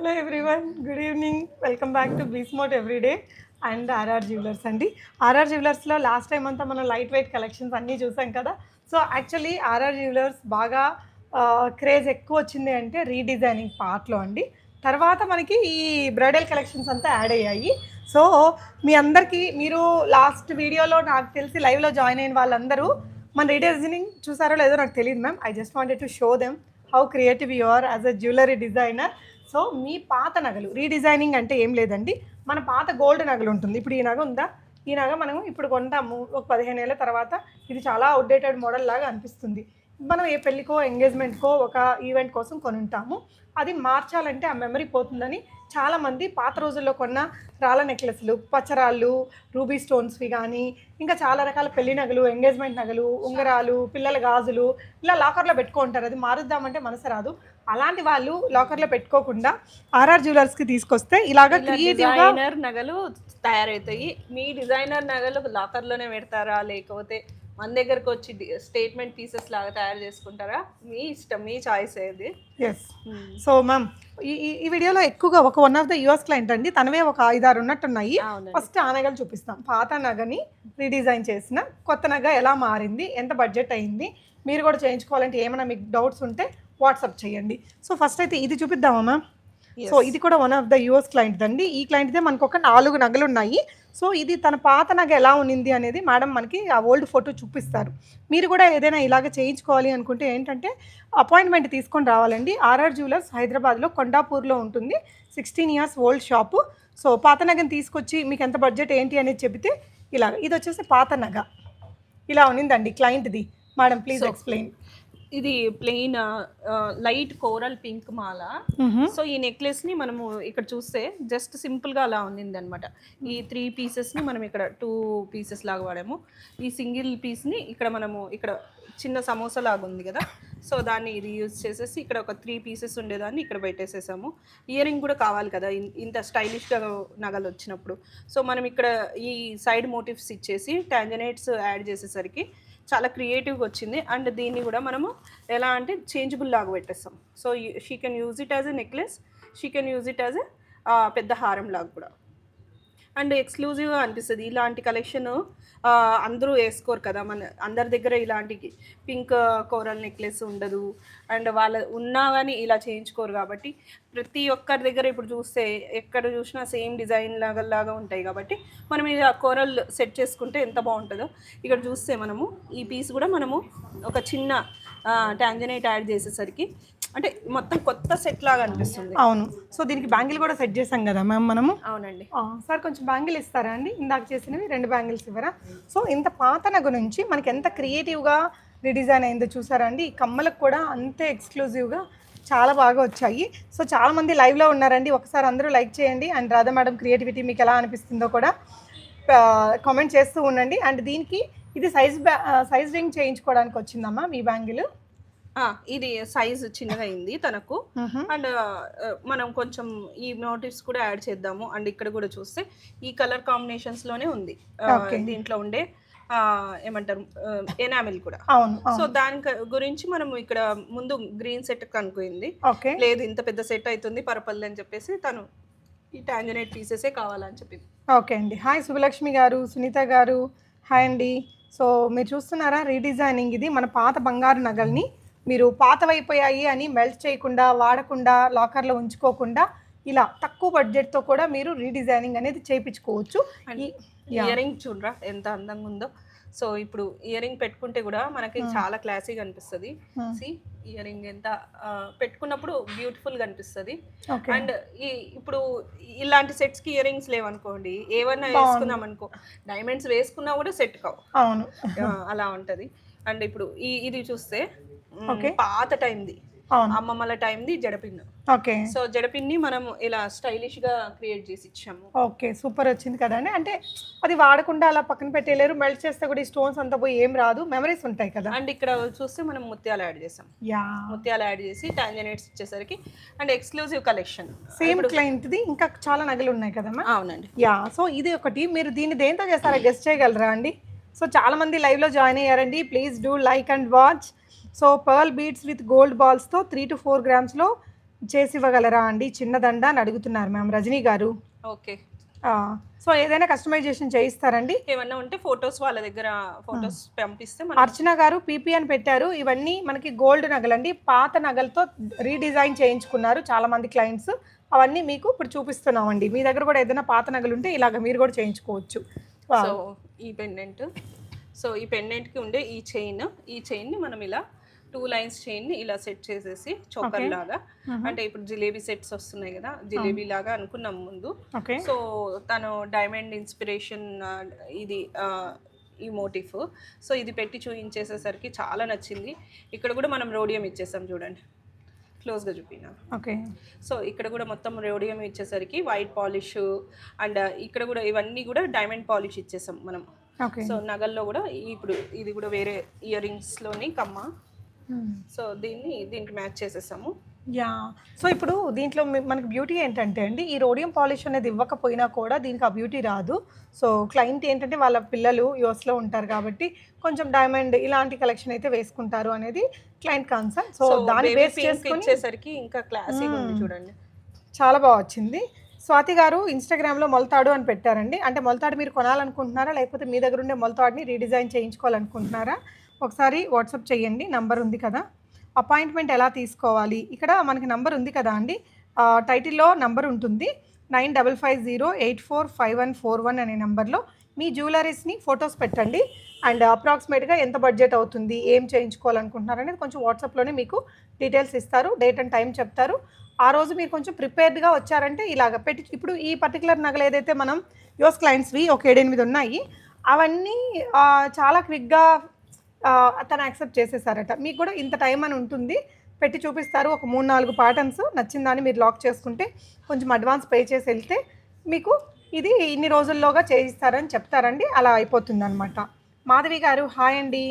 Hello everyone good evening welcome back to be smart everyday and RR jewellers అండి. RR జ్యువెలర్స్లో last time అంతా మనం light weight collections అన్నీ చూసాం కదా. సో యాక్చువల్లీ ఆర్ఆర్ జ్యువెలర్స్ బాగా క్రేజ్ ఎక్కువ వచ్చింది అంటే రీడిజైనింగ్ పార్ట్లో అండి. తర్వాత మనకి ఈ బ్రైడల్ కలెక్షన్స్ అంతా యాడ్ అయ్యాయి. సో మీ అందరికీ మీరు లాస్ట్ వీడియోలో నాకు తెలిసి లైవ్లో జాయిన్ అయిన వాళ్ళందరూ మన రీడిజైనింగ్ చూసారో లేదో నాకు తెలియదు ma'am I just wanted to show them how creative you are as a jewellery designer so మీ పాత నగలు రీడిజైనింగ్ అంటే ఏం లేదండి. మన పాత గోల్డ్ నగలు ఉంటుంది. ఇప్పుడు ఈ నగ ఉందా? ఈ నగ మనం ఇప్పుడు కొంటాము. ఒక పదిహేను ఏళ్ళ తర్వాత ఇది చాలా అవుట్డేటెడ్ మోడల్ లాగా అనిపిస్తుంది. మనం ఏ పెళ్ళికో ఎంగేజ్మెంట్కో ఒక ఈవెంట్ కోసం కొనుంటాము. అది మార్చాలంటే ఆ మెమరీ పోతుందని చాలామంది పాత రోజుల్లో కొన్న రాళ్ళ నెక్లెస్లు పచ్చరాళ్ళు రూబీ స్టోన్స్వి కానీ ఇంకా చాలా రకాల పెళ్ళి నగలు ఎంగేజ్మెంట్ నగలు ఉంగరాలు పిల్లల గాజులు ఇలా లాకర్లో పెట్టుకుంటారు. అది మారుద్దామంటే మనసు రాదు. అలాంటి వాళ్ళు లాకర్లో పెట్టుకోకుండా ఆర్ఆర్ జ్యువెలర్స్కి తీసుకొస్తే ఇలాగ క్రియేటివ్గా డిజైనర్ నగలు తయారవుతాయి. మీ డిజైనర్ నగలు లాకర్లోనే పెడతారా? లేకపోతే మన దగ్గరకు వచ్చి స్టేట్మెంట్ పీసెస్ లాగా తయారు చేసుకుంటారా? మీ ఇష్టం మీ చాయిస్ ఏది? ఎస్ సో మ్యామ్ ఈ వీడియోలో ఎక్కువగా ఒక one of the US client అండి. తనవే ఒక ఐదారు ఉన్నట్టున్నాయి. ఫస్ట్ ఆ నగలు చూపిస్తాం. పాత నగని రీడిజైన్ చేసిన కొత్త నగ ఎలా మారింది ఎంత బడ్జెట్ అయింది మీరు కూడా చేయించుకోవాలంటే ఏమైనా మీకు డౌట్స్ ఉంటే వాట్సాప్ చేయండి. సో ఫస్ట్ అయితే ఇది చూపిద్దామా మ్యామ్ సో ఇది కూడా one of the US client అండి. ఈ క్లయింట్దే మనకు ఒక నాలుగు నగలు ఉన్నాయి సో ఇది తన పాత నగ ఎలా ఉన్నింది అనేది మేడం మనకి ఆ ఓల్డ్ ఫోటో చూపిస్తారు. మీరు కూడా ఏదైనా ఇలాగ చేయించుకోవాలి అనుకుంటే ఏంటంటే అపాయింట్మెంట్ తీసుకొని రావాలండి. ఆర్ఆర్ జ్యువెలర్స్ హైదరాబాద్లో కొండాపూర్లో ఉంటుంది. Sixteen years old shop. So పాత నగని తీసుకొచ్చి మీకు ఎంత బడ్జెట్ ఏంటి అనేది చెబితే ఇలాగ. ఇది వచ్చేసి పాత నగ. ఇలా ఉన్నిందండి క్లయింట్ది. Madam please explain. ఇది ప్లెయిన్ లైట్ కోరల్ పింక్ మాల. సో ఈ నెక్లెస్ని మనము ఇక్కడ చూస్తే జస్ట్ సింపుల్గా అలా ఉంది అనమాట ఈ త్రీ పీసెస్ని మనం ఇక్కడ టూ పీసెస్ లాగా వాడాము. ఈ సింగిల్ పీస్ని ఇక్కడ మనము ఇక్కడ చిన్న సమోసా లాగా ఉంది కదా. సో దాన్ని ఇది యూజ్ చేసేసి ఇక్కడ ఒక త్రీ పీసెస్ ఉండేదాన్ని ఇక్కడ పెట్టేసేసాము. ఇయర్ రింగ్ కూడా కావాలి కదా ఇంత స్టైలిష్గా నగలు వచ్చినప్పుడు. సో మనం ఇక్కడ ఈ సైడ్ మోటివ్స్ ఇచ్చేసి టాంజనైట్స్ యాడ్ చేసేసరికి చాలా క్రియేటివ్గా వచ్చింది. అండ్ దీన్ని కూడా మనము ఎలా అంటే చేంజబుల్ లాగా పెట్టేస్తాం. So she can use it as a necklace she can use it as a పెద్ద హారం లాగా కూడా. అండ్ ఎక్స్క్లూజివ్గా అనిపిస్తుంది. ఇలాంటి కలెక్షన్ అందరూ వేసుకోరు కదా. మన అందరి దగ్గర ఇలాంటి పింక్ కోరల్ నెక్లెస్ ఉండదు. అండ్ వాళ్ళ ఉన్నా కానీ ఇలా చేయించుకోరు కాబట్టి ప్రతి ఒక్కరి దగ్గర ఇప్పుడు చూస్తే ఎక్కడ చూసినా సేమ్ డిజైన్ లాగా లాగా ఉంటాయి కాబట్టి మనం ఇలా కోరల్ సెట్ చేసుకుంటే ఎంత బాగుంటుందో ఇక్కడ చూస్తే మనము ఈ పీస్ కూడా మనము ఒక చిన్న ట్యాంజనైట్ యాడ్ చేసేసరికి అంటే మొత్తం కొత్త సెట్ లాగా అనిపిస్తుంది. అవును. సో దీనికి బ్యాంగిల్ కూడా సెట్ చేసాం కదా మ్యామ్ మనము? అవునండి. సార్ కొంచెం బ్యాంగిల్ ఇస్తారా అండి? ఇందాక చేసినవి రెండు బ్యాంగిల్స్ ఇవ్వరా? సో ఇంత పాత నగ నుంచి మనకి ఎంత క్రియేటివ్గా రిడిజైన్ అయిందో చూసారా అండి? ఈ కమ్మలకు కూడా అంతే ఎక్స్క్లూజివ్గా చాలా బాగా వచ్చాయి. సో చాలా మంది లైవ్లో ఉన్నారండి. ఒకసారి అందరూ లైక్ చేయండి. అండ్ రాధా మేడం క్రియేటివిటీ మీకు ఎలా అనిపిస్తుందో కూడా కామెంట్ చేస్తూ ఉండండి. అండ్ దీనికి ఇది సైజ్ సైజ్ రింగ్ చేయించుకోవడానికి వచ్చిందమ్మా మీ బ్యాంగిల్? ఆ, ఇది సైజ్ చిన్నగా అయింది తనకు అండ్ మనం కొంచెం ఈ మోటివ్స్ కూడా యాడ్ చేద్దాము. అండ్ ఇక్కడ కూడా చూస్తే ఈ కలర్ కాంబినేషన్స్లోనే ఉంది. ఆ. దీంట్లో ఉండే ఆ, ఏమంటారు ఎనామిల్ కూడా. అవును సో దాని క- గురించి మనం ఇక్కడ ముందు గ్రీన్ సెట్ కనుక్కుంది. ఓకే. లేదు ఇంత పెద్ద సెట్ అవుతుంది పరపల్లి అని చెప్పేసి తను ఈ టాంజనేట్ పీసెసే కావాలని చెప్పింది. ఓకే అండి. హాయ్ శుభలక్ష్మి గారు సునీత గారు. హాయ్ అండి. సో మీరు చూస్తున్నారా రీడిజైనింగ్ ఇది మన పాత బంగారు నగల్ని మీరు పాతవైపోయాయి అని మెల్ట్ చేయకుండా వాడకుండా లాకర్లో ఉంచుకోకుండా ఇలా తక్కువ బడ్జెట్తో కూడా మీరు రీడిజైనింగ్ అనేది చేయించుకోవచ్చు. ఈ- Yeah. ఇయర్ రింగ్ చూడరా? ఎంత అందంగా ఉందో. సో ఇప్పుడు ఇయర్ రింగ్ పెట్టుకుంటే కూడా మనకి చాలా క్లాసీగా అనిపిస్తుంది. Hmm. సి ఇయర్ రింగ్ ఎంత పెట్టుకున్నప్పుడు బ్యూటిఫుల్గా అనిపిస్తుంది. అండ్ ఈ ఇప్పుడు ఇలాంటి సెట్స్కి ఇయర్ రింగ్స్ లేవనుకోండి ఏమన్నా వేసుకున్నాం అనుకో డైమండ్స్ వేసుకున్నా కూడా సెట్ కావు. అవును. అలా ఉంటది. అండ్ ఇప్పుడు ఈ ఇది చూస్తే. పాత టైంది. అమ్మమ్మల టైంది జడపిన్ ఓకే. సో జడపిన్ని మనం ఇలా స్టైలిష్గా క్రియేట్ చేసి ఇచ్చాము. ఓకే సూపర్ వచ్చింది కదండి అంటే అది వాడకుండా అలా పక్కన పెట్టలేరు మెల్ట్ చేస్తే కూడా ఈ స్టోన్స్ అంతా పోయి ఏం రాదు. మెమరీస్ ఉంటాయి కదా. అండ్ ఇక్కడ చూస్తే మనం ముత్యాలు యాడ్ చేసాం. యా. ముత్యాలు యాడ్ చేసి టాంజనేట్స్ ఇచ్చేసరికి అండ్ ఎక్స్క్లూజివ్ కలెక్షన్. సేమ్ క్లయింట్ది. ఇంకా చాలా నగలు ఉన్నాయి కదమ్మా అవునండి. యా. సో ఇది ఒకటి. మీరు దీన్ని దేంతో చేస్తారా గెస్ట్ చేయగలరా అండి? సో చాలా మంది లైవ్లో జాయిన్ అయ్యారండి. Please do like and watch. So pearl beads with gold బాల్స్తో three to four గ్రామ్స్లో చేసి ఇవ్వగలరా అండి? చిన్న దండ అని అడుగుతున్నారు మ్యామ్ రజనీ గారు. ఓకే. సో ఏదైనా కస్టమైజేషన్ చేయిస్తారండి? ఏమన్నా ఉంటే ఫొటోస్ వాళ్ళ దగ్గర ఫొటోస్ పంపిస్తే అర్చన గారు పీపీ అని పెట్టారు. ఇవన్నీ మనకి గోల్డ్ నగలండి. పాత నగలతో రీడిజైన్ చేయించుకున్నారు చాలా మంది క్లయింట్స్. అవన్నీ మీకు ఇప్పుడు చూపిస్తున్నామండి. మీ దగ్గర కూడా ఏదైనా పాత నగలు ఉంటే ఇలాగ మీరు కూడా చేయించుకోవచ్చు. సో ఈ పెండెంట్. సో ఈ పెండెంట్కి ఉండే ఈ చైన్. ఈ చైన్ని మనం ఇలా టూ లైన్స్ చైన్ని ఇలా సెట్ చేసేసి చోకర్. లాగా. అంటే ఇప్పుడు జిలేబీ సెట్స్ వస్తున్నాయి కదా జిలేబీ లాగా అనుకున్నాం ముందు. సో తను డైమండ్ ఇన్స్పిరేషన్ ఇది ఈ మోటిఫ్. సో ఇది పెట్టి చూపించేసేసరికి చాలా నచ్చింది. ఇక్కడ కూడా మనం రోడియం ఇచ్చేసాం చూడండి. క్లోజ్గా చూపినా. ఓకే. సో ఇక్కడ కూడా మొత్తం రోడియం ఇచ్చేసరికి వైట్ పాలిష్ అండ్ ఇక్కడ కూడా ఇవన్నీ కూడా డైమండ్ పాలిష్ ఇచ్చేసాం మనం. సో నగల్లో కూడా ఇప్పుడు ఇది కూడా వేరే ఇయర్ రింగ్స్లోని కమ్మ. సో దీన్ని దీనికి మ్యాచ్ చేసేసాము. యా. సో ఇప్పుడు దీంట్లో మనకి బ్యూటీ ఏంటంటే అండి ఈ రోడియం పాలిష్ అనేది ఇవ్వకపోయినా కూడా దీనికి ఆ బ్యూటీ రాదు. సో క్లయింట్ ఏంటంటే వాళ్ళ పిల్లలు యూఎస్లో ఉంటారు కాబట్టి కొంచెం డైమండ్ ఇలాంటి కలెక్షన్ అయితే వేసుకుంటారు అనేది క్లయింట్ కాన్సర్న్ సో దాన్ని బేస్ చేసుకొని ఇచ్చేసరికి ఇంకా క్లాసీగా ఉంది చూడండి. చాలా బాగా వచ్చింది. స్వాతి గారు ఇన్స్టాగ్రామ్లో మొలతాడు అని పెట్టారండి. అంటే మొలతాడు మీరు కొనాలనుకుంటున్నారా? లేకపోతే మీ దగ్గర ఉండే మొలతాడుని రీడిజైన్ చేయించుకోవాలనుకుంటున్నారా? ఒకసారి వాట్సాప్ చేయండి నంబర్ ఉంది కదా. అపాయింట్మెంట్ ఎలా తీసుకోవాలి? ఇక్కడ మనకి నంబర్ ఉంది కదా అండి. టైటిల్లో నంబర్ ఉంటుంది. Nine double five zero eight four five one four one అనే నెంబర్లో మీ జ్యువెలరీస్ని ఫొటోస్ పెట్టండి. అండ్ అప్రాక్సిమేట్గా ఎంత బడ్జెట్ అవుతుంది? ఏం చేయించుకోవాలనుకుంటున్నారు అనేది కొంచెం వాట్సాప్లోనే మీకు డీటెయిల్స్ ఇస్తారు. డేట్ అండ్ టైం చెప్తారు. ఆ రోజు మీరు కొంచెం ప్రిపేర్డ్గా వచ్చారంటే ఇలాగ పెట్టి ఇప్పుడు ఈ పర్టికులర్ నగలు ఏదైతే మనం యోస్ క్లయింట్స్వి ఒక ఏడెనిమిది ఉన్నాయి అవన్నీ చాలా క్విక్గా తను యాక్సెప్ట్ చేసేసారట. మీకు కూడా ఇంత టైం అని ఉంటుంది. పెట్టి చూపిస్తారు. ఒక మూడు నాలుగు ప్యాటర్న్స్ నచ్చిందని మీరు లాక్ చేసుకుంటే కొంచెం అడ్వాన్స్ పే చేసి వెళ్తే మీకు ఇది ఇన్ని రోజుల్లోగా చేయిస్తారని చెప్తారండి. అలా అయిపోతుంది అనమాట మాధవి గారు హాయ్ అండి.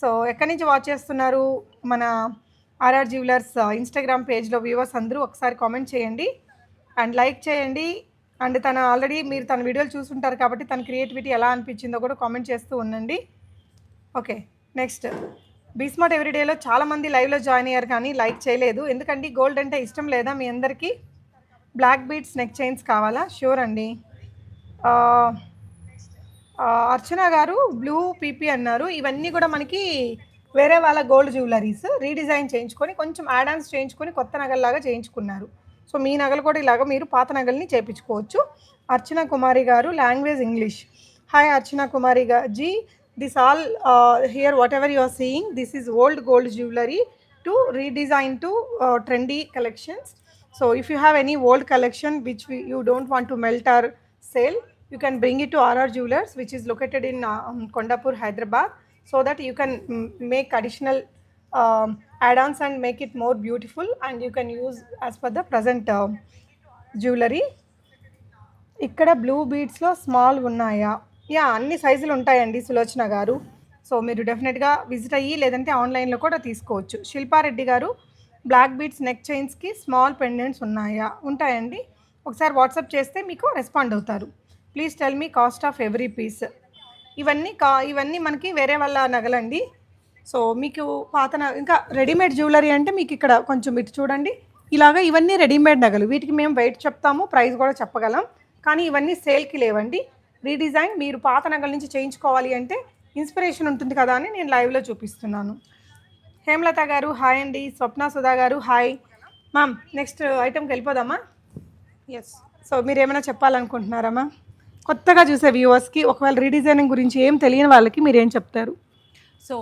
సో ఎక్కడి నుంచి వాచ్ చేస్తున్నారు? మన ఆర్ఆర్ జ్యువెలర్స్ ఇన్స్టాగ్రామ్ పేజ్లో వ్యూవర్స్ అందరూ ఒకసారి కామెంట్ చేయండి. అండ్ లైక్ చేయండి. అండ్ తన ఆల్రెడీ మీరు తన వీడియోలు చూసుంటారు కాబట్టి తన క్రియేటివిటీ ఎలా అనిపించిందో కూడా కామెంట్ చేస్తూ ఉండండి. ఓకే నెక్స్ట్ బీస్మార్ట్ ఎవ్రీడేలో చాలామంది లైవ్లో జాయిన్ అయ్యారు కానీ లైక్ చేయలేదు. ఎందుకంటే గోల్డ్ అంటే ఇష్టం లేదా మీ అందరికీ? బ్లాక్ బీట్స్ నెక్ చైన్స్ కావాలా? షూర్ అండి. అర్చన గారు బ్లూ పీపీ అన్నారు. ఇవన్నీ కూడా మనకి వేరే వాళ్ళ గోల్డ్ జ్యువెలరీస్ రీడిజైన్ చేయించుకొని కొంచెం యాడాన్స్ చేయించుకొని కొత్త నగల్లాగా చేయించుకున్నారు. సో మీ నగలు కూడా ఇలాగ మీరు పాత నగల్ని చేయించుకోవచ్చు. అర్చన కుమారి గారు language English hi Archana Kumari గారు ji this all here whatever you are seeing this is old gold jewellery to redesign to trendy collections so if you have any old collection which we, you don't want to melt or sell you can bring it to rr jewelers which is located in uh, um, kondapur hyderabad so that you can mm, make additional um, add-ons and make it more beautiful and you can use as per the present uh, jewelry ఇక్కడ blue బీడ్స్లో small ఉన్నాయా yeah అన్ని సైజులు ఉంటాయండి సులోచన గారు. So మీరు డెఫినెట్గా visit అయ్యి లేదంటే ఆన్లైన్లో కూడా తీసుకోవచ్చు. శిల్పారెడ్డి గారు బ్లాక్ బీట్స్ నెక్ చైన్స్కి స్మాల్ పెండెంట్స్ ఉన్నాయా? ఉంటాయండి. ఒకసారి వాట్సాప్ చేస్తే మీకు రెస్పాండ్ అవుతారు. Please tell me cost of every piece. ఇవన్నీ కా ఇవన్నీ మనకి వేరే వాళ్ళ నగలండి. సో మీకు పాత ఇంకా రెడీమేడ్ జ్యువెలరీ అంటే మీకు ఇక్కడ కొంచెం ఇటు చూడండి. ఇలాగా ఇవన్నీ రెడీమేడ్ నగలు. వీటికి మేము వెయిట్ చెప్తాము ప్రైస్ కూడా చెప్పగలం. కానీ ఇవన్నీ సేల్కి లేవండి. రీడిజైన్ మీరు పాత నగల నుంచి చేయించుకోవాలి అంటే ఇన్స్పిరేషన్ ఉంటుంది కదా అని నేను లైవ్లో చూపిస్తున్నాను. హేమలత గారు హాయ్ అండి. స్వప్న సుధా గారు హాయ్ మ్యామ్ నెక్స్ట్ ఐటెంకి వెళ్ళిపోదామా? ఎస్ సో మీరు ఏమైనా చెప్పాలనుకుంటున్నారా మ్యామ్ కొత్తగా చూసే వ్యూవర్స్కి ఒకవేళ రీడిజైనింగ్ గురించి ఏం తెలియని వాళ్ళకి మీరు ఏం చెప్తారు? సో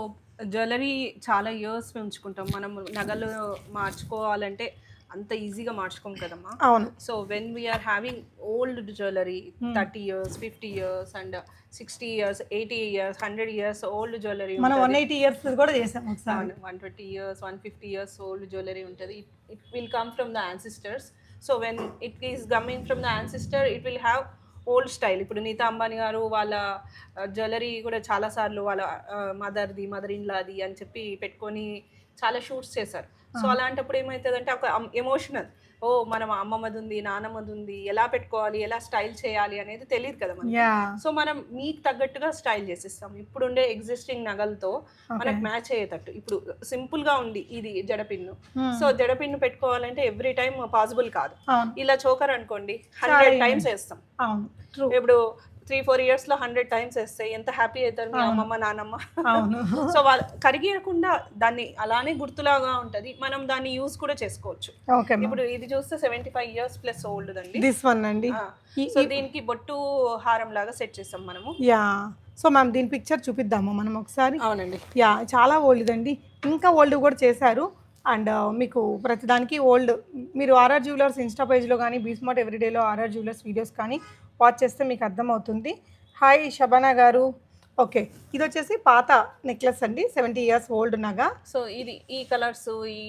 జ్యువెలరీ చాలా ఇయర్స్ ఉంచుకుంటాం. మనం నగలు మార్చుకోవాలంటే అంత ఈజీగా మార్చుకోం కదమ్మా. అవును. So when we are having old jewellery thirty years fifty years and sixty years eighty years hundred years old jewellery మనం వన్ ఎయిటీ ఇయర్స్ కూడా చేసాం ఒకసారి. One twenty years one fifty years old jewellery ఉంటుంది. It will come from the ancestors so when it is coming from the ancestor it will have old style ఇప్పుడు నీతా అంబానీ గారు వాళ్ళ jewellery కూడా చాలాసార్లు వాళ్ళ మదర్ది మదర్ ఇన్లాది అని చెప్పి పెట్టుకొని చాలా షూట్స్ చేశారు. సో అలాంటప్పుడు ఏమవుతుందంటే ఒక ఎమోషనల్ ఓ మనం అమ్మమ్మది ఉంది నానమ్మది ఉంది ఎలా పెట్టుకోవాలి ఎలా స్టైల్ చేయాలి అనేది తెలియదు కదా మనకి. సో మనం మీకు తగ్గట్టుగా స్టైల్ చేసిస్తాం. ఇప్పుడుండే ఎగ్జిస్టింగ్ నగలతో మనకు మ్యాచ్ అయ్యేటట్టు. ఇప్పుడు సింపుల్గా ఉంది ఇది జడపిన్ను సో జడపిన్ను పెట్టుకోవాలంటే ఎవ్రీ టైం పాసిబుల్ కాదు. ఇలా చోకర్ అనుకోండి హండ్రెడ్ టైమ్స్ వేస్తాం. ఇప్పుడు త్రీ ఫోర్ ఇయర్స్లో హండ్రెడ్ టైమ్స్ వేస్తే ఎంత హ్యాపీ అవుతారు మీ అమ్మమ్మ నానమ్మ అవును. సో వాళ్ళు కరిగియకుండా దాన్ని అలానే గుర్తులాగా ఉంటది. మనం దాన్ని యూజ్ కూడా చేసుకోవచ్చు. ఇప్పుడు ఇది చూస్తే seventy five years plus old అండి. దిస్ వన్ అండి సో దీనికి బొట్టు హారం లాగా సెట్ చేస్తాం మనము. యా. సో మ్యామ్ దీని పిక్చర్ చూపిద్దామా? మనం ఒకసారి. అవునండి. యా చాలా ఓల్డ్ అండి ఇంకా ఓల్డ్ కూడా చేశారు. అండ్ మీకు ప్రతిదానికి ఓల్డ్. మీరు ఆర్ఆర్ జ్యువెలర్స్ ఇన్స్టా పేజ్లో కానీ బీస్మార్ట్ ఎవ్రీడేలో ఆర్ఆర్ జ్యువెలర్స్ వీడియోస్ కానీ వాచ్ చేస్తే మీకు అర్థమవుతుంది. హాయ్ శబానా గారు. ఓకే ఇది వచ్చేసి పాత నెక్లెస్ అండి. సెవెంటీ ఇయర్స్ ఓల్డ్ నగా. సో ఇది ఈ కలర్స్ ఈ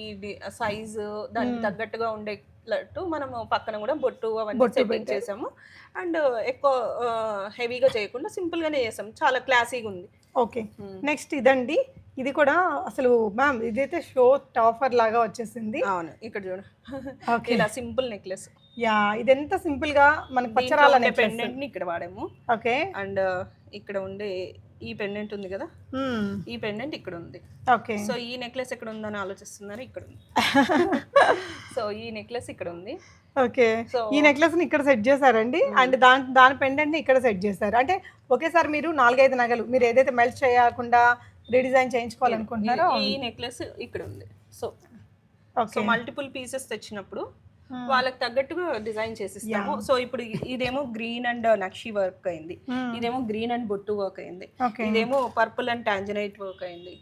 సైజు దానికి తగ్గట్టుగా ఉండేటట్టు మనము పక్కన కూడా బొట్టు అవన్నీ సెట్టింగ్. చేసాము. అండ్ ఎక్కువ హెవీగా చేయకుండా సింపుల్ గానే చేసాం చాలా క్లాసీగా ఉంది. ఓకే నెక్స్ట్ ఇదండి. ఇది కూడా అసలు మ్యామ్ ఇదైతే షో టాఫర్ లాగా వచ్చేసింది. అవును ఇక్కడ చూడు. ఓకే. ఇలా సింపుల్ నెక్లెస్. యా ఇది ఎంత సింపుల్గా మనకి పచ్చరాల పెండెంట్ని ఇక్కడ వాడాము. ఓకే. అండ్ ఇక్కడ ఉండే ఈ పెండెంట్ ఉంది కదా. ఈ పెండెంట్ ఇక్కడ ఉంది. ఓకే. సో ఈ నెక్లెస్ ఎక్కడ ఉందని ఆలోచిస్తున్నారు? ఇక్కడ ఉంది. సో ఈ నెక్లెస్ ఇక్కడ ఉంది. ఓకే. సో ఈ నెక్లెస్ని ఇక్కడ సెట్ చేశారండి. అండ్ దాని దాని పెండెంట్ని ఇక్కడ సెట్ చేశారు. అంటే ఒకేసారి మీరు నాలుగైదు నగలు మీరు ఏదైతే మెల్ట్ చేయకుండా రీడిజైన్ చేయించుకోవాలనుకుంటున్నారో ఈ నెక్లెస్ ఇక్కడ ఉంది. సో సో మల్టిపుల్ పీసెస్ తెచ్చినప్పుడు వాళ్ళకి తగ్గట్టుగా డిజైన్ చేసిస్తాము. సో ఇప్పుడు ఇదేమో గ్రీన్ అండ్ నక్షి వర్క్ అయింది. ఇదేమో గ్రీన్ అండ్ బొట్టు వర్క్ అయింది. ఇదేమో పర్పుల్ అండ్ టాంజనైట్ వర్క్ అయింది.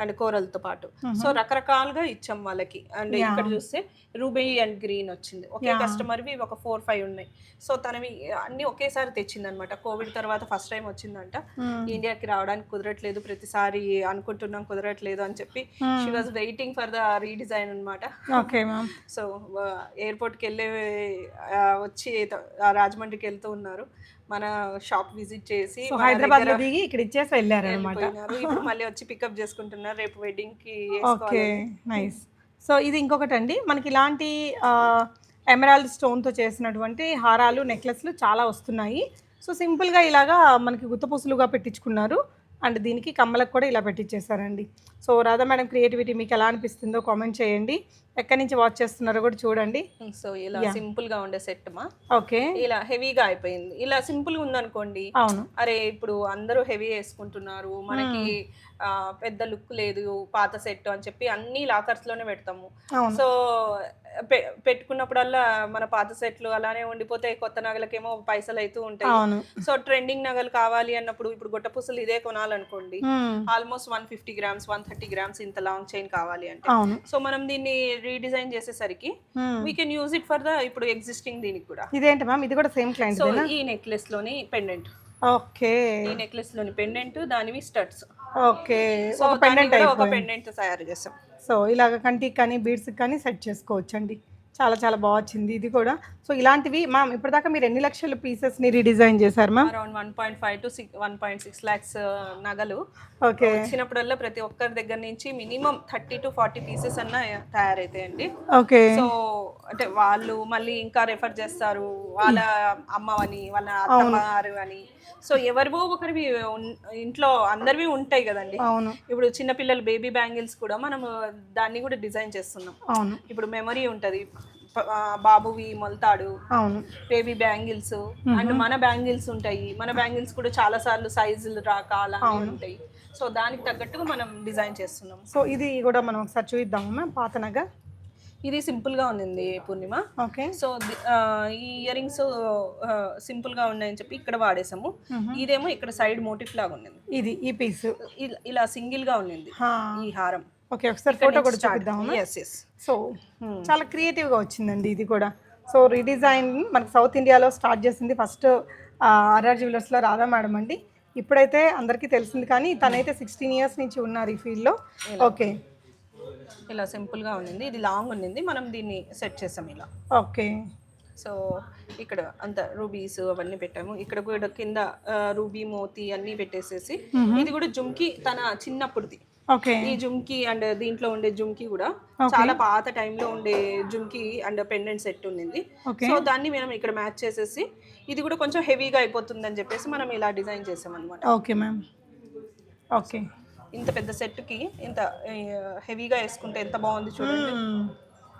అండ్ కోరల్తో పాటు. సో రకరకాలుగా ఇచ్చాం వాళ్ళకి. అండ్ ఇక్కడ చూస్తే రూబీ అండ్ గ్రీన్ వచ్చింది. ఒకే కస్టమర్ వి ఒక ఫోర్ ఫైవ్ ఉన్నాయి. సో తనవి అన్ని ఒకేసారి తెచ్చింది అనమాట కోవిడ్ తర్వాత ఫస్ట్ టైం వచ్చిందంట. ఇండియాకి రావడానికి కుదరట్లేదు. ప్రతిసారి అనుకుంటున్నాం కుదరట్లేదు అని చెప్పి she was waiting for the redesign అనమాట సో ఎయిర్పోర్ట్కి వెళ్ళే వచ్చి రాజమండ్రికి వెళ్తూ ఉన్నారు. మన షాప్ విజిట్ చేసి హైదరాబాద్లో దిగి ఇక్కడ ఇచ్చేసి వెళ్ళారు అనమాట. ఇప్పుడు మళ్ళీ వచ్చి పికప్ చేసుకుంటున్నారు. రేపు వెడ్డింగ్కి ఓకే నైస్. సో ఇది ఇంకొకటి అండి మనకి ఇలాంటి ఎమరాల్డ్ స్టోన్తో చేసినటువంటి హారాలు నెక్లెస్లు చాలా వస్తున్నాయి. సో సింపుల్గా ఇలాగా మనకి గుత్తపూసలుగా పెట్టించుకున్నారు. అండ్ దీనికి కమ్మలకు కూడా ఇలా పెట్టించేశారండి సో రాధా మేడం క్రియేటివిటీ మీకు ఎలా అనిపిస్తుందో కామెంట్ చేయండి. ఎక్కడి నుంచి వాచ్ చేస్తున్నారో కూడా చూడండి. సో ఇలా సింపుల్గా ఉండే సెట్ మా. ఓకే. ఇలా హెవీగా అయిపోయింది. ఇలా సింపుల్గా ఉందనుకోండి. అవును. అరే ఇప్పుడు అందరూ హెవీ వేసుకుంటున్నారు. మనకి పెద్ద లుక్ లేదు పాత సెట్ అని చెప్పి అన్ని లాకర్స్లోనే పెడతాము. సో పెట్టుకున్నప్పుడల్లా మన పాత సెట్లు అలానే ఉండిపోతే కొత్త నగలకేమో పైసలు అవుతూ ఉంటాయి. సో ట్రెండింగ్ నగలు కావాలి అన్నప్పుడు ఇప్పుడు గుట్టపూసలు ఇదే కొనాలనుకోండి. Almost one fifty grams one thirty grams ఇంత లాంగ్ చైన్ కావాలి అంటే. సో మనం దీన్ని రీడిజైన్ చేసేసరికి. We can use it for the ఇప్పుడు ఎగ్జిస్టింగ్ దీనికి కూడా. ఇదేంటి మ్యామ్ ఇది కూడా సేమ్ క్లయింట్ సో ఈ నెక్లెస్లోని పెండెంట్ ఓకే. ఈ నెక్లెస్లోని పెండెంట్ దానివి స్టడ్స్ ఓకే. సో ఒక పెండెంట్ ఒక పెండెంట్ తయారు చేస్తాం సో ఇలాగ కంటికి కానీ బీడ్స్కి కానీ సెట్ చేసుకోవచ్చు అండి చాలా చాలా బాగా వచ్చింది ఇది కూడా. సో ఇలాంటివి మ్యామ్ ఇప్పటిదాకా మీరు ఎన్ని లక్షల పీసెస్ని రీడిజైన్ చేశారు ma'am? Around one point five to six one point six lakhs నగలు. ఓకే. వచ్చినప్పుడల్లా ప్రతి ఒక్కరి దగ్గర నుంచి minimum thirty to forty pieces అన్న తయారైతాయండి. ఓకే. సో అంటే వాళ్ళు మళ్ళీ ఇంకా రెఫర్ చేస్తారు వాళ్ళ అమ్మవని వాళ్ళ అత్తమారు అని. సో ఎవరివో ఒకరివి ఇంట్లో అందరివి ఉంటాయి కదండి. అవును. ఇప్పుడు చిన్నపిల్లల బేబీ బ్యాంగిల్స్ కూడా మనం దాన్ని కూడా డిజైన్ చేస్తున్నాం. అవును. ఇప్పుడు మెమరీ ఉంటది. బాబువి మొలతాడు. అవును. Baby bangles. అండ్ మన బ్యాంగిల్స్ ఉంటాయి. మన బ్యాంగిల్స్ కూడా చాలా సార్లు సైజులు రాక అలానే ఉంటాయి. సో దానికి తగ్గట్టుగా మనం డిజైన్ చేస్తున్నాం. సో ఇది కూడా మనం ఒకసారి చూద్దాము మ్యామ్? పాతనగా ఇది సింపుల్గా ఉంది పూర్ణిమ. ఓకే. సో ఈ ఇయర్ రింగ్స్ సింపుల్గా ఉన్నాయని చెప్పి ఇక్కడ వాడేసాము ఇదేమో ఇక్కడ సైడ్ మోటిఫ్ లాగా ఉన్నది ఇది ఈ పీస్. ఇలా- సింగిల్గా ఉన్నింది ఈ హారం. ఓకే ఒకసారి ఫోటో కూడా ఎస్ సో చాలా క్రియేటివ్గా వచ్చిందండి ఇది కూడా. సో రీడిజైన్ మనకి సౌత్ ఇండియాలో స్టార్ట్ చేసింది ఫస్ట్ ఆర్ఆర్ జ్యువెలర్స్లో రాధా మేడం అండి. ఇప్పుడైతే అందరికీ తెలిసింది కానీ తనైతే సిక్స్టీన్ ఇయర్స్ నుంచి ఉన్నారు ఈ ఫీల్డ్లో ఓకే ఇలా. సింపుల్గా ఉన్నింది ఇది లాంగ్ ఉన్నింది మనం దీన్ని సెట్ చేసాం ఇలా. ఓకే సో ఇక్కడ అంత రూబీస్ అవన్నీ పెట్టాము. ఇక్కడ కూడా కింద రూబీ మోతి అన్నీ పెట్టేసేసి ఇది కూడా జుమ్కి తన చిన్నప్పుడుది. ఈ జుమ్కి అండ్ దీంట్లో ఉండే జుమ్కి కూడా చాలా పాత టైంలో ఉండే జుమ్కి అండ్ పెండెంట్ సెట్ ఉండింది. సో దాన్ని మనం ఇక్కడ మ్యాచ్ చేసేసి ఇది కూడా కొంచెం హెవీగా అయిపోతుంది అని చెప్పేసి మనం ఇలా డిజైన్ చేసాం అనమాట ఓకే మ్యామ్. ఓకే. ఇంత పెద్ద సెట్కి ఇంత హెవీగా వేసుకుంటే ఎంత బాగుంది చూడండి.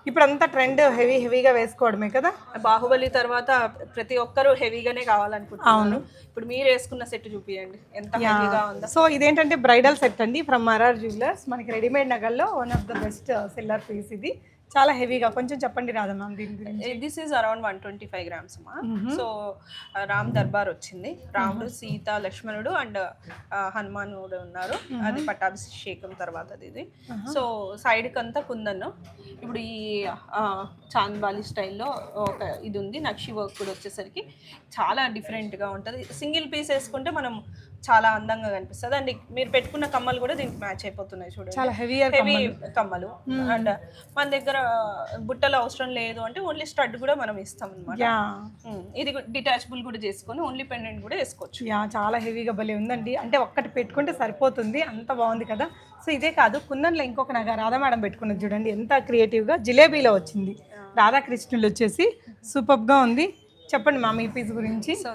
ఇప్పుడు అంతా ట్రెండ్ హెవీ హెవీగా వేసుకోవడమే కదా? బాహుబలి తర్వాత ప్రతి ఒక్కరూ హెవీగానే కావాలనుకుంటున్నాను ఇప్పుడు మీరు వేసుకున్న సెట్ చూపియండి. ఎంత హెవీగా ఉందో. సో ఇదేంటంటే బ్రైడల్ సెట్ అండి ఫ్రమ్ ఆర్ఆర్ జ్యువెలర్స్. మనకి readymade నగల్లో one of the best seller piece ఇది. చాలా హెవీగా. కొంచెం చెప్పండి రాదా మ్యామ్ దీని గురించి. This is around one twenty five grams మా. సో రామ్ దర్బార్ వచ్చింది. రాముడు సీత లక్ష్మణుడు అండ్ హనుమానుడు ఉన్నారు. అది పట్టాభిషేకం తర్వాత ఇది. సో సైడ్కి అంతా కుందన్ను ఇప్పుడు ఈ చాంద్బాలి స్టైల్లో ఒక ఇది ఉంది. నక్షి వర్క్ కూడా వచ్చేసరికి చాలా డిఫరెంట్గా ఉంటుంది. సింగిల్ పీస్ వేసుకుంటే మనం చాలా అందంగా కనిపిస్తుంది. అండ్ మీరు పెట్టుకున్న కమ్మలు కూడా దీనికి మ్యాచ్ అయిపోతున్నాయి చూడండి. చాలా హెవీయర్ హెవీ కమ్మలు. అండ్ మన దగ్గర బుట్టలు అవసరం లేదు అంటే ఓన్లీ స్టడ్ కూడా మనం ఇస్తాం అనమాట యా. ఇది డిటాచబుల్ కూడా చేసుకొని ఓన్లీ పెండెంట్ కూడా వేసుకోవచ్చు. యా చాలా హెవీగా భలే ఉందండి. అంటే ఒక్కటి పెట్టుకుంటే సరిపోతుంది. అంత బాగుంది కదా. సో ఇదే కాదు కుందన్లో ఇంకొక నగ రాధా మేడం పెట్టుకున్నది చూడండి. ఎంత క్రియేటివ్గా జిలేబీలో వచ్చింది. రాధాకృష్ణులు వచ్చేసి సూపర్గా ఉంది. చెప్పండి మ్యామ్ ఈ పీస్ గురించి. సో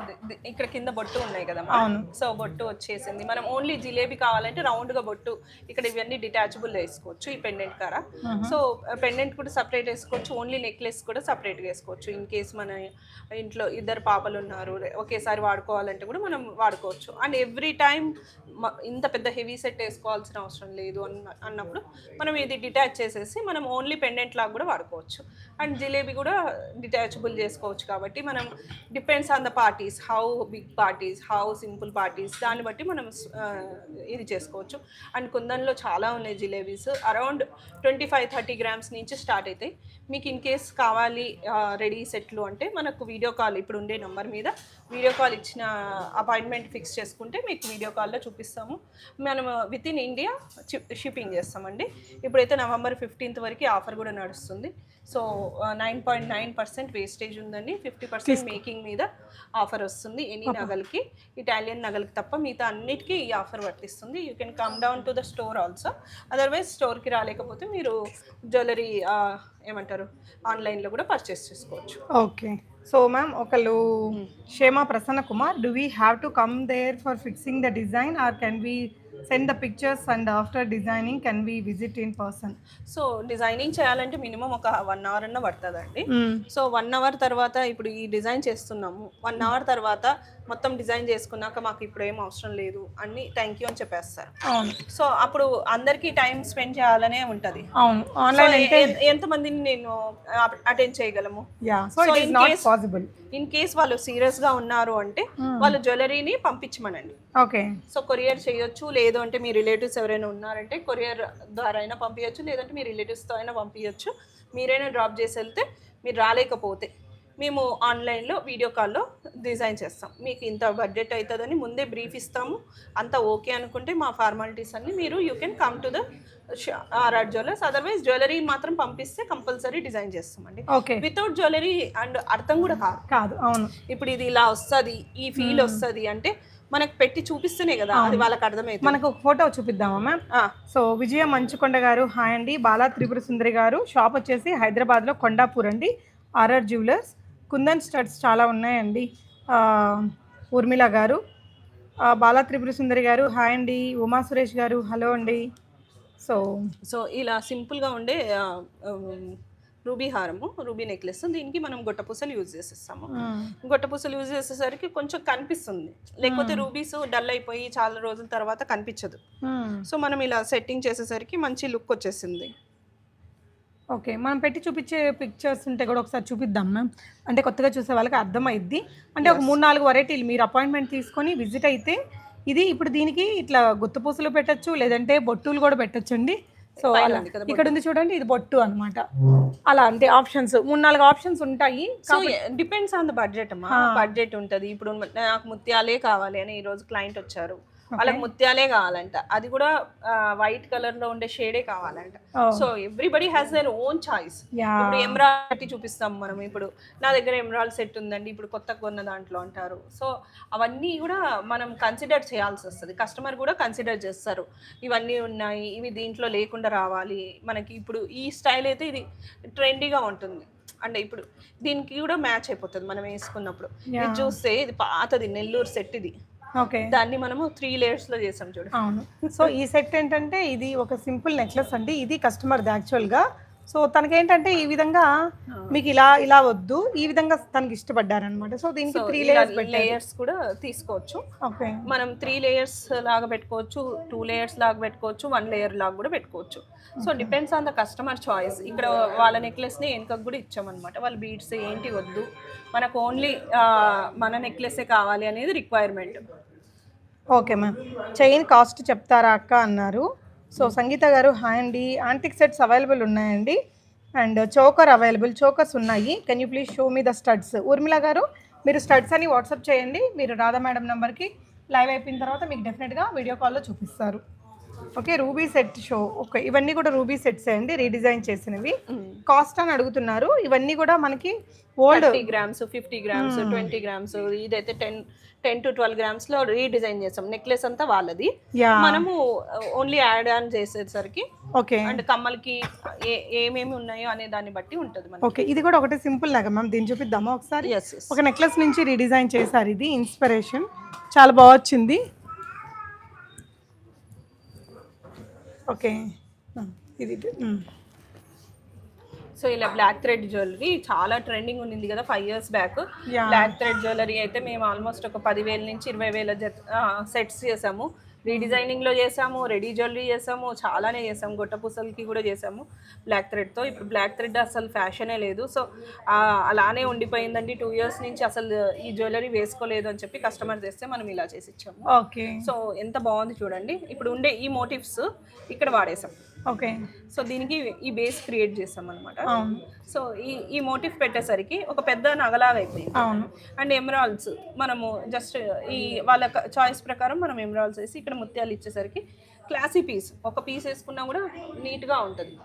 ఇక్కడ కింద బొట్టు ఉన్నాయి కదా అవును. సో బొట్టు వచ్చేసింది. మనం ఓన్లీ జిలేబీ కావాలంటే రౌండ్గా బొట్టు ఇక్కడ ఇవన్నీ డిటాచబుల్ వేసుకోవచ్చు ఈ పెండెంట్ కార సో పెండెంట్ కూడా సపరేట్ వేసుకోవచ్చు ఓన్లీ నెక్లెస్ కూడా సపరేట్ వేసుకోవచ్చు. ఇన్ కేస్ మన ఇంట్లో ఇద్దరు పాపలు ఉన్నారు ఒకేసారి వాడుకోవాలంటే కూడా మనం వాడుకోవచ్చు. అండ్ ఎవ్రీ టైం ఇంత పెద్ద హెవీ సెట్ వేసుకోవాల్సిన అవసరం లేదు అన్న అన్నప్పుడు మనం ఇది డిటాచ్ చేసేసి మనం ఓన్లీ పెండెంట్ లాగా కూడా వాడుకోవచ్చు. అండ్ జిలేబీ కూడా డిటాచబుల్ చేసుకోవచ్చు కాబట్టి మనం depends on the parties how big parties how simple parties దాన్ని బట్టి మనం ఇది చేసుకోవచ్చు. అండ్ కుందన్లో చాలా ఉన్నాయి jalebis. Around twenty five thirty grams నుంచి స్టార్ట్ అవుతాయి మీకు ఇన్ కేస్ కావాలి రెడీ సెట్లు అంటే మనకు వీడియో కాల్ ఇప్పుడు ఉండే నెంబర్ మీద వీడియో కాల్ ఇచ్చిన అపాయింట్మెంట్ ఫిక్స్ చేసుకుంటే మీకు వీడియో కాల్లో చూపిస్తాము. మనం విత్ ఇన్ ఇండియా షిప్పింగ్ చేస్తామండి. ఇప్పుడైతే నవంబర్ ఫిఫ్టీన్త్ వరకు ఆఫర్ కూడా నడుస్తుంది. So nine point nine percent wastage ఉందండి. ఫిఫ్టీ పర్సెంట్ మేకింగ్ మీద ఆఫర్ వస్తుంది. ఎనీ నగలకి ఇటాలియన్ నగలకి తప్ప మిగతా అన్నిటికీ ఈ ఆఫర్ వర్తిస్తుంది. You can come down to the store also. Otherwise స్టోర్కి రాలేకపోతే మీరు జ్యువెలరీ ఏమంటారు ఆన్లైన్లో కూడా పర్చేస్ చేసుకోవచ్చు. ఓకే. సో మ్యామ్ ఒకళ్ళు Kshema Prasanna Kumar do we have to come there for fixing the design or can we send the pictures and after designing can we visit in person so designing చేయాలంటే minimum ఒక one hour అన్న పడుతుందండి. So one hour తర్వాత ఇప్పుడు ఈ design చేస్తున్నాము. One hour తర్వాత మొత్తం డిజైన్ చేసుకున్నాక మాకు ఇప్పుడు ఏం అవసరం లేదు అన్ని థ్యాంక్ యూ అని చెప్పేస్తారు. అవును. సో అప్పుడు అందరికీ టైం స్పెండ్ చేయాలనే ఉంటుంది. అవును. ఆన్లైన్ అంటే ఎంతమందిని నేను అటెండ్ చేయగలము? Yeah so it is not possible in case వాళ్ళు సీరియస్గా ఉన్నారు అంటే వాళ్ళు జ్యువెలరీని పంపించమనండి. ఓకే సో కొరియర్ చేయొచ్చు లేదు అంటే మీ రిలేటివ్స్ ఎవరైనా ఉన్నారంటే కొరియర్ ద్వారా అయినా పంపించచ్చు లేదంటే మీ రిలేటివ్స్తో అయినా పంపించచ్చు మీరైనా డ్రాప్ చేసి వెళ్తే మీరు రాలేకపోతే. మేము ఆన్లైన్లో వీడియో కాల్లో డిజైన్ చేస్తాం. మీకు ఇంత బడ్జెట్ అవుతుందని ముందే బ్రీఫ్ ఇస్తాము. అంత ఓకే అనుకుంటే మా ఫార్మాలిటీస్ అన్ని మీరు you can come to the RR jewellers otherwise jewellery మాత్రం పంపిస్తే కంపల్సరీ డిజైన్ చేస్తామండి. ఓకే. వితౌట్ జ్యువెలరీ అండ్ అర్థం కూడా కాదు. కాదు అవును. ఇప్పుడు ఇది ఇలా వస్తుంది ఈ ఫీల్ వస్తుంది అంటే మనకు పెట్టి చూపిస్తేనే కదా అది వాళ్ళకి అర్థమవుతుంది మనకు ఒక ఫోటో చూపిద్దామా మ్యామ్ సో విజయ మంచుకొండ గారు హాయ్ అండి. బాలా త్రిపుర సుందరి గారు షాప్ వచ్చేసి హైదరాబాద్లో కొండాపూర్ అండి. ఆర్ఆర్ జ్యువెలర్స్ కుందన్ స్టడ్స్ చాలా ఉన్నాయండి. ఊర్మిళ గారు బాలా త్రిపుర సుందరి గారు హాయ్ అండి ఉమా సురేష్ గారు హలో అండి. సో సో ఇలా సింపుల్గా ఉండే రూబీ హారము రూబీ నెక్లెస్ దీనికి మనం గొట్టపూసలు యూజ్ చేసేస్తాము. గొట్టపూసలు యూజ్ చేసేసరికి కొంచెం కనిపిస్తుంది. లేకపోతే రూబీస్ డల్ అయిపోయి చాలా రోజుల తర్వాత కనిపించదు. సో మనం ఇలా సెట్టింగ్ చేసేసరికి మంచి లుక్ వచ్చేసింది. ఓకే మనం పెట్టి చూపించే పిక్చర్స్ ఉంటే కూడా ఒకసారి చూపిద్దాం మ్యామ్. అంటే కొత్తగా చూసే వాళ్ళకి అర్థమైద్ది. అంటే ఒక మూడు నాలుగు వెరైటీలు మీరు అపాయింట్మెంట్ తీసుకొని విజిట్ అయితే ఇది ఇప్పుడు దీనికి ఇట్లా గుత్తపూసలు పెట్టచ్చు లేదంటే బొట్టులు కూడా పెట్టచ్చండి. సో పైన అలా ఇక్కడ ఉంది చూడండి ఇది బొట్టు అన్నమాట. అలా అంటే ఆప్షన్స్ మూడు నాలుగు ఆప్షన్స్ ఉంటాయి. So depends on the budget అమ్మా. బడ్జెట్ ఉంటుంది. ఇప్పుడు నాకు ముత్యాలే కావాలి అని ఈ రోజు క్లయింట్ వచ్చారు. వాళ్ళకి ముత్యాలే కావాలంట. అది కూడా వైట్ కలర్లో ఉండే షేడే కావాలంట. So everybody has their own choice. ఇప్పుడు ఎమరాల్డ్ పెట్టి చూపిస్తాం మనం. ఇప్పుడు నా దగ్గర ఎమరాల్డ్ సెట్ ఉందండి. ఇప్పుడు కొత్త కొన్న దాంట్లో అంటారు. సో అవన్నీ కూడా మనం కన్సిడర్ చేయాల్సి వస్తుంది. కస్టమర్ కూడా కన్సిడర్ చేస్తారు. ఇవన్నీ ఉన్నాయి. ఇవి దీంట్లో లేకుండా రావాలి. మనకి ఇప్పుడు ఈ స్టైల్ అయితే ఇది ట్రెండీగా ఉంటుంది. అంటే ఇప్పుడు దీనికి కూడా మ్యాచ్ అయిపోతుంది మనం వేసుకున్నప్పుడు. ఇది చూస్తే ఇది పాతది. నెల్లూరు సెట్ ఇది. దాన్ని మనము త్రీ లేయర్స్లో చేసాం చూడు. అవును. సో ఈ సెట్ ఏంటంటే ఇది ఒక సింపుల్ నెక్లెస్ అండి. ఇది కస్టమర్ది యాక్చువల్గా సో తనకేంటంటే ఈ విధంగా మీకు ఇలా ఇలా వద్దు. ఈ విధంగా తనకి ఇష్టపడ్డారనమాట సో దీనికి త్రీ లేయర్స్ లేయర్స్ కూడా తీసుకోవచ్చు. ఓకే. మనం త్రీ లేయర్స్ లాగా పెట్టుకోవచ్చు టూ లేయర్స్ లాగా పెట్టుకోవచ్చు వన్ లేయర్ లాగా కూడా పెట్టుకోవచ్చు. So depends on the customer choice ఇక్కడ వాళ్ళ నెక్లెస్ని వెనుకకు కూడా ఇచ్చామన్నమాట. వాళ్ళ బీడ్స్ ఏంటి వద్దు. మనకు ఓన్లీ మన నెక్లెసే కావాలి అనేది requirement okay ma'am. Chain cost చెప్తారా అక్క అన్నారు. సో సంగీత గారు హాయ్ అండి. యాంటిక్ సెట్స్ అవైలబుల్ ఉన్నాయండి. అండ్ చోకర్ అవైలబుల్ చోకర్స్ ఉన్నాయి. Can you please show me the studs Urmila garu మీరు స్టడ్స్ అని వాట్సాప్ చేయండి. మీరు రాధా మేడం నెంబర్కి లైవ్ అయిపోయిన తర్వాత మీకు డెఫినెట్గా వీడియో కాల్లో చూపిస్తారు. Okay ruby set show okay ఇవన్నీ కూడా రూబీ సెట్స్ అండి రీడిజైన్ చేసినవి. కాస్ట్ అని అడుగుతున్నారు. ఇవన్నీ కూడా మనకి old grams fifty grams twenty grams ఇదైతే టెన్ టెన్ టు ట్వెల్వ్ గ్రామ్స్లో రీడిజైన్ చేసాం నెక్లెస్ అంతా వాళ్ళది. మనము ఓన్లీ యాడ్ ఆన్ చేసేసరికి ఓకే. అండ్ కమ్మలకి ఏ ఏమేమి ఉన్నాయో అనే దాన్ని బట్టి ఉంటుంది ఓకే ఇది కూడా ఒకటి సింపుల్ లాగా మ్యామ్. దీన్ని చూపిద్దామా ఒకసారి? ఒక నెక్లెస్ నుంచి రీడిజైన్ చేశారు ఇది. ఇన్స్పిరేషన్ చాలా బాగా వచ్చింది. ఓకే ఇది. సో ఇలా బ్లాక్ థ్రెడ్ జ్యువెలరీ చాలా ట్రెండింగ్ ఉండింది కదా five years back. Black thread jewellery అయితే మేము ఆల్మోస్ట్ ఒక పదివేల నుంచి ఇరవై వేల సెట్స్ చేసాము రీడిజైనింగ్లో చేసాము రెడీ జ్యువెలరీ చేసాము చాలానే చేసాము. గొట్టపూసలకి కూడా చేసాము. బ్లాక్ థ్రెడ్తో. ఇప్పుడు బ్లాక్ థ్రెడ్ అసలు ఫ్యాషనే లేదు. సో అలానే ఉండిపోయిందండి. టూ ఇయర్స్ నుంచి అసలు ఈ జ్యువెలరీ వేసుకోలేదు అని చెప్పి కస్టమర్ చేస్తే మనం ఇలా చేసి ఇచ్చాము. ఓకే. సో ఎంత బాగుంది చూడండి. ఇప్పుడు ఉండే ఈ మోటివ్స్ ఇక్కడ వాడేసాం. ఓకే. సో దీనికి ఈ బేస్ క్రియేట్ చేసాం అనమాట సో ఈ ఈ మోటివ్ పెట్టేసరికి ఒక పెద్ద నగలాగా అయిపోయింది. అవును. అండ్ ఎమరాల్డ్స్ మనము జస్ట్ ఈ వాళ్ళ చాయిస్ ప్రకారం మనం ఎమరాల్డ్స్ వేసి ఇక్కడ ముత్యాలు ఇచ్చేసరికి క్లాసీ పీస్ ఒక పీస్ వేసుకున్నా కూడా నీట్గా ఉంటుంది.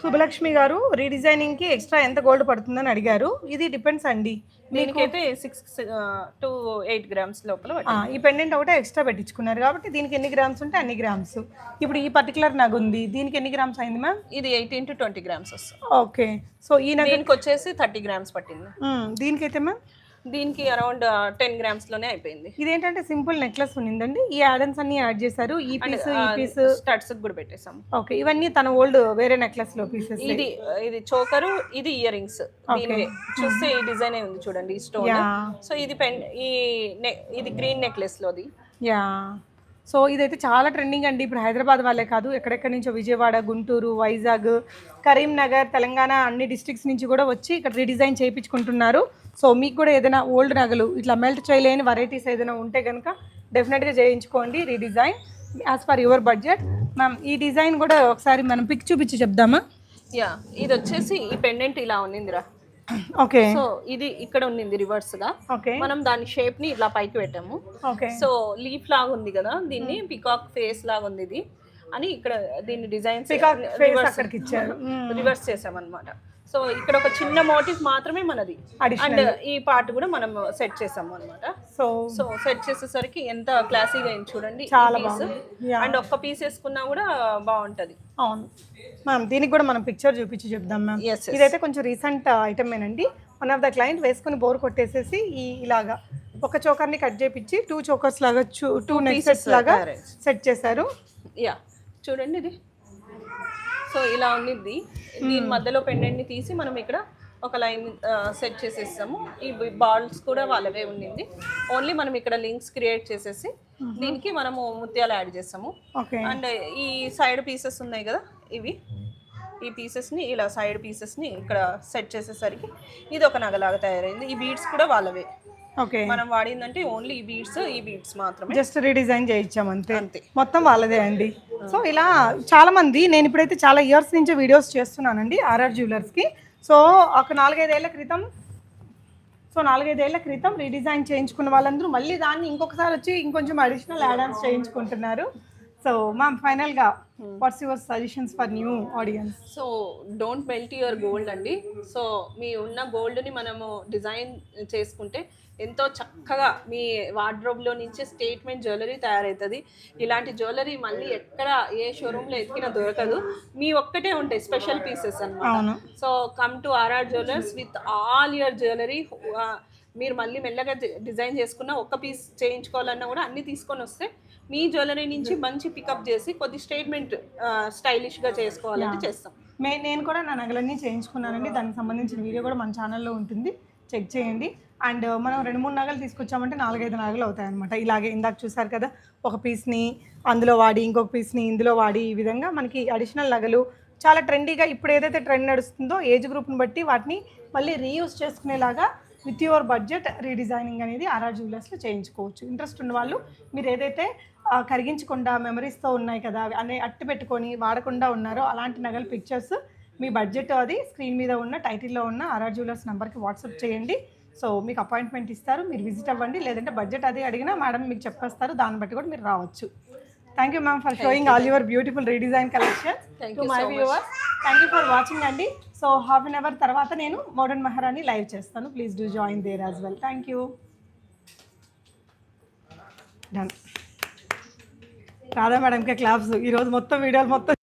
శుభలక్ష్మి గారు రీడిజైనింగ్కి ఎక్స్ట్రా ఎంత గోల్డ్ పడుతుందని అడిగారు. ఇది డిపెండ్స్ అండి. దీనికైతే సిక్స్ టు ఎయిట్ గ్రామ్స్ లోపల. ఈ పెండెంట్ ఒకటే ఎక్స్ట్రా పెట్టించుకున్నారు కాబట్టి దీనికి ఎన్ని గ్రామ్స్ ఉంటే అన్ని గ్రామ్స్ ఇప్పుడు ఈ పర్టికులర్ నగ ఉంది. దీనికి ఎన్ని గ్రామ్స్ అయింది మ్యామ్ ఇది ఎయిటీన్ టు ట్వంటీ గ్రామ్స్ వస్తుంది. ఓకే సో ఈ నగ దీనికి వచ్చేసి థర్టీ గ్రామ్స్ పట్టింది. దీనికైతే మ్యామ్ దీనికి అరౌండ్ టెన్ గ్రామ్స్లోనే అయిపోయింది. ఇదేంటంటే సింపుల్ నెక్లెస్ ఉండిందండి ఈ యాడన్స్ అన్ని యాడ్ చేశారు. ఈ పీస్ ఈ పీస్ స్టడ్స్ కూడా పెట్టేసాం ఓకే ఇవన్నీ తన ఓల్డ్ వేరే నెక్లెస్లో పీసెస్ ఇది ఇది చోకరు ఇది ఇయర్ రింగ్స్ చూస్తే ఈ డిజైన్ ఉంది చూడండి ఈ స్టోన్ సో ఇది పెన్ ఈ ఇది గ్రీన్ నెక్లెస్ లోది. యా. సో ఇదైతే చాలా ట్రెండింగ్ అండి. ఇప్పుడు హైదరాబాద్ వాళ్ళే కాదు ఎక్కడెక్కడి నుంచో విజయవాడ గుంటూరు వైజాగ్ కరీంనగర్ తెలంగాణ అన్ని డిస్ట్రిక్ట్స్ నుంచి కూడా వచ్చి ఇక్కడ రీడిజైన్ చేయించుకుంటున్నారు. సో మీకు కూడా ఏదైనా ఓల్డ్ నగలు ఇట్లా మెల్ట్ చేయలేని వెరైటీస్ ఏదైనా ఉంటే కనుక డెఫినెట్గా చేయించుకోండి redesign as per your budget ma'am ఈ డిజైన్ కూడా ఒకసారి మనం పిక్ చూపించి చెప్దామా? యా ఇది వచ్చేసి ఈ పెండెంట్ ఇలా ఉన్నిందిరా. ఓకే. సో ఇది ఇక్కడ ఉన్నింది రివర్స్గా. మనం దాని షేప్ని ఇలా పైకి పెట్టాము. సో లీఫ్ లాగా ఉంది కదా దీన్ని పికాక్ ఫేస్ లాగా ఉంది ఇది. అని ఇక్కడ దీన్ని ఇచ్చారు. రివర్స్ చేసామన్నమాట. సో ఇక్కడ ఒక చిన్న మోటివ్ మాత్రమే మనది. అండ్ ఈ పార్ట్ కూడా మనం సెట్ చేసాము అన్నమాట. సో సో సెట్ చేసేసరికి ఎంత క్లాసీగా అయింది చూడండి చాలా అండ్ ఒక్క పీస్ వేసుకున్నా కూడా బాగుంటది. అవును. మ్యామ్ దీనికి కూడా మనం పిక్చర్ చూపించి చెప్దాం మ్యామ్ ఇదైతే కొంచెం రీసెంట్ ఐటమేనండి వన్ ఆఫ్ ద క్లయింట్ వేసుకుని బోర్ కొట్టేసేసి ఈ ఇలాగా ఒక చోకర్ని కట్ చేపించి టూ చోకర్స్ లాగా టూ నెక్సెట్స్ లాగా సెట్ చేశారు. యా చూడండి ఇది. సో ఇలా ఉన్నింది దీని మధ్యలో పెండెంట్ని తీసి మనం ఇక్కడ ఒక లైన్ సెట్ చేసేస్తాము. ఈ బాల్స్ కూడా వాళ్ళవే ఉండింది ఓన్లీ మనం ఇక్కడ లింక్స్ క్రియేట్ చేసేసి దీనికి మనము ముత్యాలు యాడ్ చేస్తాము. అండ్ ఈ సైడ్ పీసెస్ ఉన్నాయి కదా ఇవి. ఈ పీసెస్ని ఇలా సైడ్ పీసెస్ని ఇక్కడ సెట్ చేసేసరికి ఇది ఒక నగలాగా తయారైంది. ఈ బీడ్స్ కూడా వాళ్ళవే. మనం వాడిందంటే ఓన్లీ ఈ బీడ్స్ ఈ బీడ్స్ మాత్రమే. జస్ట్ రీడిజైన్ చేయించాం అంతే. అంతే మొత్తం వాళ్ళదే అండి. సో ఇలా చాలా మంది నేను ఇప్పుడైతే చాలా ఇయర్స్ నుంచి వీడియోస్ చేస్తున్నానండి ఆర్ఆర్ జ్యువెలర్స్కి సో ఒక నాలుగైదేళ్ళ క్రితం సో నాలుగైదేళ్ళ క్రితం రీడిజైన్ చేయించుకున్న వాళ్ళందరూ మళ్ళీ దాన్ని ఇంకొకసారి వచ్చి ఇంకొంచెం అడిషనల్ యాడాన్స్ చేయించుకుంటున్నారు. సో మ్యామ్ ఫైనల్గా what's your suggestions for new audience so don't melt your gold అండి. సో మీ ఉన్న గోల్డ్ని మనము డిజైన్ చేసుకుంటే ఎంతో చక్కగా మీ వార్డ్రోబ్లో నుంచి స్టేట్మెంట్ జ్యువెలరీ తయారవుతుంది ఇలాంటి జ్యువెలరీ మళ్ళీ ఎక్కడ ఏ షోరూంలో ఎతికినా దొరకదు. మీ ఒక్కటే ఉంటాయి స్పెషల్ పీసెస్ అన్నమాట. అవును. So come to RR jewellers with all your jewellery. మీరు మళ్ళీ మెల్లగా డిజైన్ చేసుకున్న ఒక్క పీస్ చేయించుకోవాలన్నా కూడా అన్ని తీసుకొని వస్తే మీ జ్యువెలరీ నుంచి మంచి పికప్ చేసి కొద్ది స్టేట్మెంట్ స్టైలిష్గా చేసుకోవాలంటే చేస్తాం. మే నేను కూడా నా నగలన్నీ చేయించుకున్నానండి. దానికి సంబంధించిన వీడియో కూడా మన ఛానల్లో ఉంటుంది. చెక్ చేయండి. అండ్ మనం రెండు మూడు నగలు తీసుకొచ్చామంటే నాలుగైదు నగలు అవుతాయి అనమాట ఇలాగే ఇందాక చూసారు కదా ఒక పీస్ని అందులో వాడి ఇంకొక పీస్ని ఇందులో వాడి ఈ విధంగా మనకి అడిషనల్ నగలు చాలా ట్రెండీగా ఇప్పుడు ఏదైతే ట్రెండ్ నడుస్తుందో ఏజ్ గ్రూప్ని బట్టి వాటిని మళ్ళీ రీయూజ్ చేసుకునేలాగా విత్ యువర్ బడ్జెట్ రీడిజైనింగ్ అనేది ఆర్ఆర్ జ్యువెలర్స్లో చేయించుకోవచ్చు. ఇంట్రెస్ట్ ఉన్న వాళ్ళు మీరు ఏదైతే కరిగించకుండా మెమరీస్తో ఉన్నాయి కదా అనే అట్టు పెట్టుకొని వాడకుండా ఉన్నారో అలాంటి నగలు పిక్చర్స్ మీ బడ్జెట్ అది స్క్రీన్ మీద ఉన్న టైటిల్లో ఉన్న ఆర్ఆర్ జ్యువెలర్స్ నెంబర్కి వాట్సాప్ చేయండి. సో మీకు అపాయింట్మెంట్ ఇస్తారు మీరు విజిట్ అవ్వండి. లేదంటే బడ్జెట్ అది అడిగినా మేడం మీకు చెప్పేస్తారు దాన్ని బట్టి కూడా మీరు రావచ్చు. Thank you ma'am for showing all your beautiful redesign collection to my thank you for watching అండి. సో హాఫ్ అన్ అవర్ తర్వాత నేను మోడర్న్ మహారాణి లైవ్ చేస్తాను. Please do join there as well thank you done Radha మేడంకే claps ఈరోజు మొత్తం వీడియోలు మొత్తం